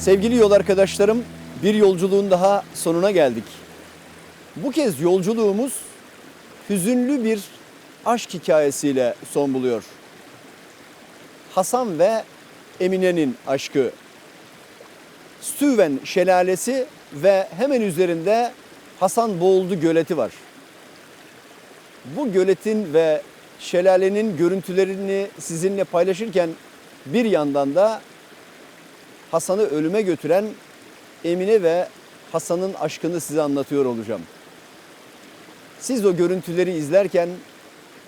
Sevgili yol arkadaşlarım, bir yolculuğun daha sonuna geldik. Bu kez yolculuğumuz hüzünlü bir aşk hikayesiyle son buluyor. Hasan ve Emine'nin aşkı. Stüven şelalesi ve hemen üzerinde Hasan Boğuldu göleti var. Bu göletin ve şelalenin görüntülerini sizinle paylaşırken bir yandan da Hasan'ı ölüme götüren Emine ve Hasan'ın aşkını size anlatıyor olacağım. Siz o görüntüleri izlerken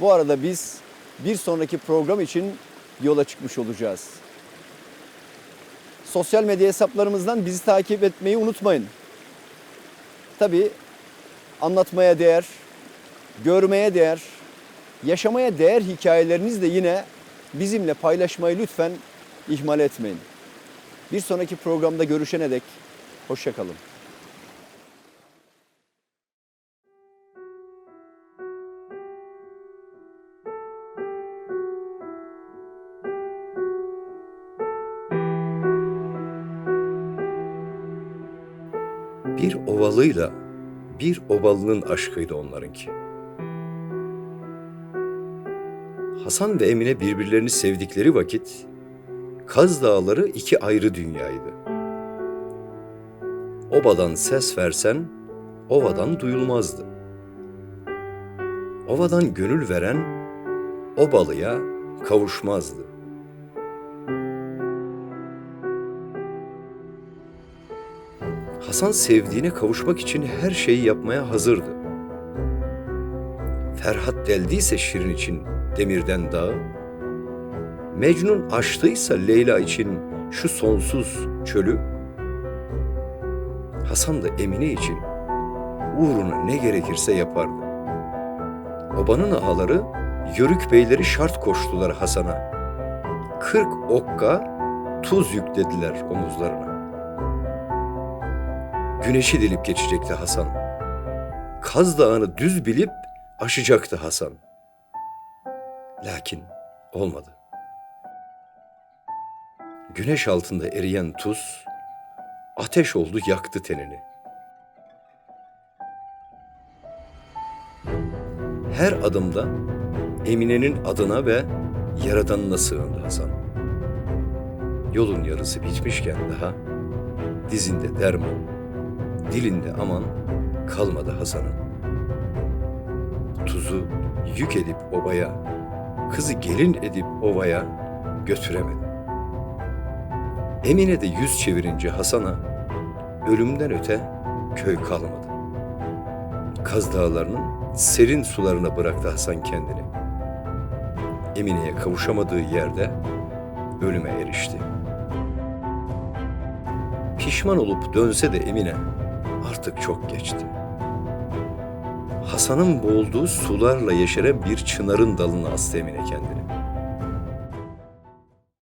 bu arada biz bir sonraki program için yola çıkmış olacağız. Sosyal medya hesaplarımızdan bizi takip etmeyi unutmayın. Tabii anlatmaya değer, görmeye değer, yaşamaya değer hikayelerinizi de yine bizimle paylaşmayı lütfen ihmal etmeyin. Bir sonraki programda görüşene dek hoşçakalın. Bir ovalıyla bir obalının aşkıydı onlarınki. Hasan ve Emine birbirlerini sevdikleri vakit Kaz Dağları iki ayrı dünyaydı. Obadan ses versen ovadan duyulmazdı. Ovadan gönül veren obalıya kavuşmazdı. Hasan sevdiğine kavuşmak için her şeyi yapmaya hazırdı. Ferhat deldiyse Şirin için demirden dağı, Mecnun açtıysa Leyla için şu sonsuz çölü, Hasan da Emine için uğruna ne gerekirse yapardı. Obanın ağaları, yörük beyleri şart koştular Hasan'a. Kırk okka tuz yüklediler omuzlarına. Güneşi delip geçecekti Hasan. Kaz Dağı'nı düz bilip aşacaktı Hasan. Lakin olmadı. Güneş altında eriyen tuz ateş oldu yaktı tenini. Her adımda Emine'nin adına ve Yaradanına sığındı Hasan. Yolun yarısı bitmişken daha dizinde derman, dilinde aman kalmadı Hasan'ın. Tuzu yük edip obaya, kızı gelin edip ovaya götüremedi. Emine de yüz çevirince Hasan'a ölümden öte köy kalmadı. Kaz Dağları'nın serin sularına bıraktı Hasan kendini. Emine'ye kavuşamadığı yerde ölüme erişti. Pişman olup dönse de Emine artık çok geçti. Hasan'ın boğulduğu sularla yeşeren bir çınarın dalına astı Emine kendini.